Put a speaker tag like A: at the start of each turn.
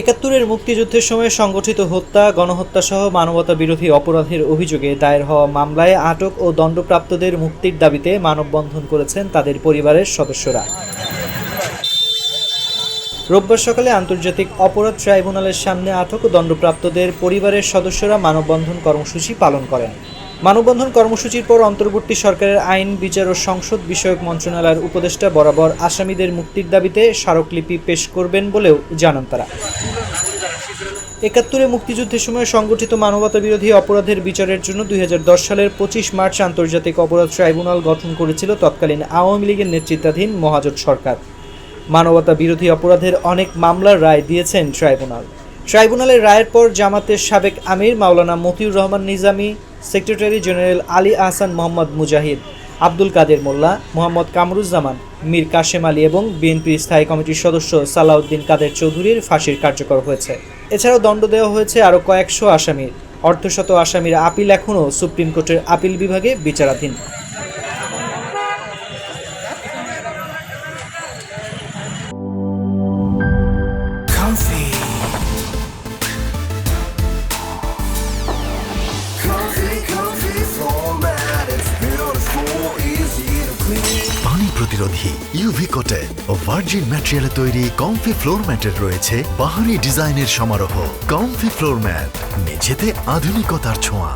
A: একাত্তরের মুক্তিযুদ্ধের সময় সংগঠিত হত্যা গণহত্যা সহ মানবতা বিরোধী অপরাধের অভিযোগে দায়ের হওয়া মামলায় আটক ও দণ্ডপ্রাপ্তদের মুক্তির দাবিতে মানববন্ধন করেছেন তাদের পরিবারের সদস্যরা। রোববার সকালে আন্তর্জাতিক অপরাধ ট্রাইব্যুনালের সামনে আটক ও দণ্ডপ্রাপ্তদের পরিবারের সদস্যরা মানববন্ধন কর্মসূচি পালন করেন। মানববন্ধন কর্মসূচির পর অন্তর্বর্তী সরকারের আইন, বিচার ও সংসদ বিষয়ক মন্ত্রণালয়ের উপদেষ্টা বরাবর আসামিদের মুক্তির দাবিতে স্মারকলিপি পেশ করবেন বলেও জানান তারা। একাত্তরে মুক্তিযুদ্ধের সময় সংগঠিত মানবতা বিরোধী অপরাধের বিচারের জন্য দুই হাজার দশ সালের পঁচিশ মার্চ আন্তর্জাতিক অপরাধ ট্রাইব্যুনাল গঠন করেছিল তৎকালীন আওয়ামী লীগের নেতৃত্বাধীন মহাজোট সরকার। মানবতা বিরোধী অপরাধের অনেক মামলার রায় দিয়েছেন ট্রাইব্যুনাল। ট্রাইব্যুনালের রায়ের পর জামাতের সাবেক আমির মাওলানা মতিউর রহমান নিজামী সেক্রেটারি জেনারেল আলী আহসান মোহাম্মদ মুজাহিদ, আব্দুল কাদের মোল্লা, মোহাম্মদ কামরুজ্জামান, মীর কাশেম আলী এবং বিএনপির স্থায়ী কমিটির সদস্য সালাউদ্দিন কাদের চৌধুরীর ফাঁসির কার্যকর হয়েছে। এছাড়াও দণ্ড দেওয়া হয়েছে আরও কয়েকশো আসামির। অর্ধশত আসামির আপিল এখনও সুপ্রিম কোর্টের আপিল বিভাগে বিচারাধীন।
B: প্রতিরোধী ইউভি কোটেড ও ভার্জিন ম্যাটেরিয়ালে তৈরি কমফি ফ্লোর ম্যাটের রয়েছে বাহারি ডিজাইনের সমারোহ। কমফি ফ্লোর ম্যাট মেঝেতে আধুনিকতার ছোঁয়া।